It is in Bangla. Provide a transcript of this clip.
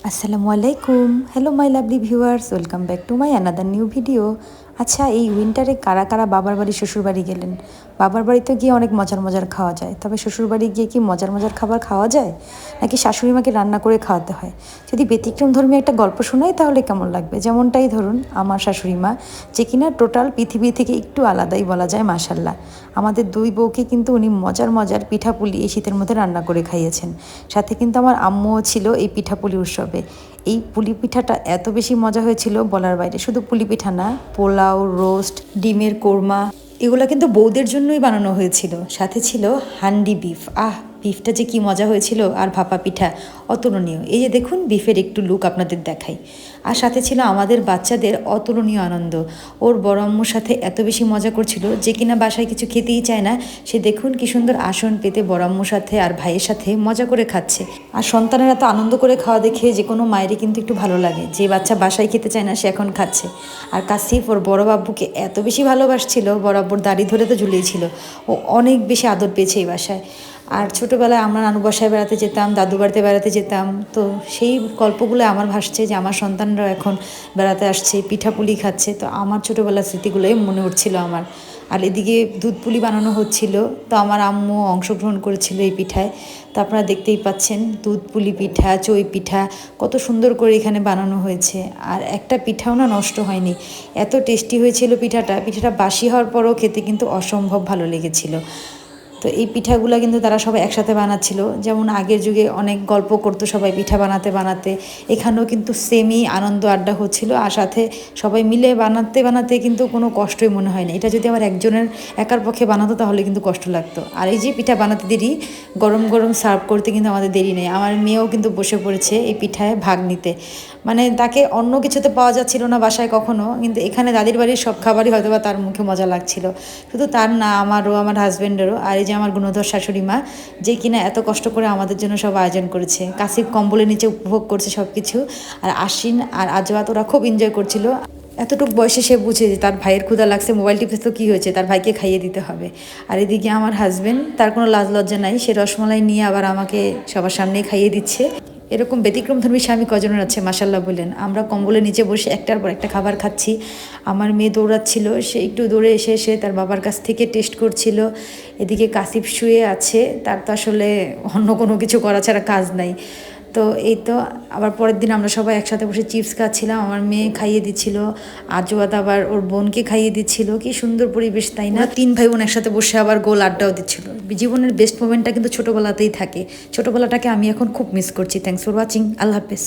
আসসালামু আলাইকুম hello my lovely viewers welcome back to my another new video আচ্ছা এই উইন্টারে কারা কারা বাবার বাড়ি, শ্বশুর বাড়ি গেলেন? বাবার বাড়িতে গিয়ে অনেক মজার মজার খাওয়া যায়। তবে শ্বশুর বাড়ি গিয়ে কি মজার মজার খাবার খাওয়া যায়? নাকি শাশুড়ি মাকে রান্না করে খাওয়াতে হয়? যদি ব্যতিক্রম ধর্মী একটা গল্প শোনাই তাহলে কেমন লাগবে? যেমনটাই ধরুন, আমার শাশুড়ি মা, যে কিনা টোটাল পৃথিবী থেকে একটু আলাদাই বলা যায় মাসাল্লাহ আমাদের দুই বউকে কিন্তু উনি মজার মজার পিঠাপুলি এই শীতের মধ্যে রান্না করে খাইয়েছেন। সাথে কিন্তু আমার আম্মুও ছিল এই পিঠাপুলি উৎসবে। এই পুলি পিঠাটা এত বেশি মজা হয়েছিল বলার বাইরে। শুধু পুলি পিঠা না, পোলাও রোস্ট ডিমের কোরমা এগুলো কিন্তু বৌদের জন্যই বানানো হয়েছিল। সাথে ছিল হান্ডি বিফ। আহ! বিফটা যে কি মজা হয়েছিল আর ভাপা পিঠা অতুলনীয়। এই যে দেখুন, বিফের একটু লুক আপনাদের দেখাই। আর সাথে ছিল আমাদের বাচ্চাদের অতুলনীয় আনন্দ। ওর বড় আম্মুর সাথে এত বেশি মজা করছিল যে কিনা বাসায় কিছু খেতেই চায় না, সে দেখুন কি সুন্দর আসন পেতে বড় আম্মুর সাথে আর ভাইয়ের সাথে মজা করে খাচ্ছে। আর সন্তানেরা তো আনন্দ করে খাওয়া দেখে যে কোনো মায়েরই কিন্তু একটু ভালো লাগে। যে বাচ্চা বাসায় খেতে চায় না, সে এখন খাচ্ছে। আর কাসিফ, ওর বড় বাব্বুকে এত বেশি ভালোবাসছিল, বড় আব্বুর দাড়ি ধরে তো ঝুলিয়েছিল। ও অনেক বেশি আদর পেয়েছে এই বাসায়। আর ছোটোবেলায় আমরা নানু বাসায় বেড়াতে যেতাম দাদু বাড়িতে বেড়াতে যেতাম। তো সেই গল্পগুলো আমার ভাসছে যে আমার সন্তানরাও এখন বেড়াতে আসছে, পিঠাপুলি খাচ্ছে। তো আমার ছোটোবেলার স্মৃতিগুলোই মনে উঠছিল আমার। আর এদিকে দুধ পুলি বানানো হচ্ছিল, তো আমার আম্মু অংশগ্রহণ করেছিল এই পিঠায়। তো আপনারা দেখতেই পাচ্ছেন দুধ পুলি পিঠা, চই পিঠা, কত সুন্দর করে এখানে বানানো হয়েছে। আর একটা পিঠাও না নষ্ট হয়নি। এত টেস্টি হয়েছিল পিঠাটা। পিঠাটা বাসি হওয়ার পরও খেতে কিন্তু অসম্ভব ভালো লেগেছিল। তো এই পিঠাগুলো কিন্তু তারা সবাই একসাথে বানাচ্ছিল। যেমন আগের যুগে অনেক গল্প করতো সবাই পিঠা বানাতে বানাতে। এখানেও কিন্তু সেমই আনন্দ আড্ডা হচ্ছিল আর সাথে সবাই মিলে বানাতে বানাতে কিন্তু কোনো কষ্টই মনে হয় না এটা যদি আমার একজনের একার পক্ষে বানাতো তাহলে কিন্তু কষ্ট লাগতো। আর এই যে পিঠা বানাতে দেরি, গরম গরম সার্ভ করতে কিন্তু আমাদের দেরি নেই। আমার মেয়েও কিন্তু বসে পড়েছে এই পিঠায় ভাগ নিতে। মানে তাকে অন্য কিছুতে পাওয়া যাচ্ছিল না বাসায় কখনো, কিন্তু এখানে দাদির বাড়ির সব খাবারই হয়তো বা তার মুখে মজা লাগছিল। শুধু তার না, আমারও, আমার হাজব্যান্ডেরও আর এই যে আমার গুণধর শাশুড়ি মা, যে কিনা এত কষ্ট করে আমাদের জন্য সব আয়োজন করেছে। কাশি কম্বলের নিচে উপভোগ করছে সব কিছু আর আশ্বিন আর আজওয়াত, ওরা খুব এনজয় করছিল। এতটুকু বয়সে সে বুঝে যে তার ভাইয়ের ক্ষুদা লাগছে মোবাইল টিপে তো কী হয়েছে? তার ভাইকে খাইয়ে দিতে হবে। আর এদিকে আমার হাজব্যান্ড তার কোনো লাজ লজ্জা নাই। সে রসমলাই নিয়ে আবার আমাকে সবার সামনেই খাইয়ে দিচ্ছে। এরকম ব্যতিক্রমধর্মী স্বামী কজনের আছে মাসাল্লাহ বলেন। আমরা কম্বলের নিচে বসে একটার পর একটা খাবার খাচ্ছি। আমার মেয়ে দৌড়াচ্ছিল, সে একটু দৌড়ে এসে এসে তার বাবার কাছ থেকে টেস্ট করছিল। এদিকে কাসিফ শুয়ে আছে, তার তো আসলে অন্য কোনো কিছু করা ছাড়া কাজ নাই। তো এই তো আবার পরের দিন আমরা সবাই একসাথে বসে চিপস খাচ্ছিলাম আমার মেয়ে খাইয়ে দিচ্ছিল আজওয়াত আবার ওর বোনকে খাইয়ে দিচ্ছিল কি সুন্দর পরিবেশ তাই না? তিন ভাই বোন একসাথে বসে আবার গোল আড্ডাও দিচ্ছিল। জীবনের বেস্ট মোমেন্টটা কিন্তু ছোটোবেলাতেই থাকে। ছোটোবেলাটাকে আমি এখন খুব মিস করছি। থ্যাংকস ফর ওয়াচিং আল্লাহ হাফেজ।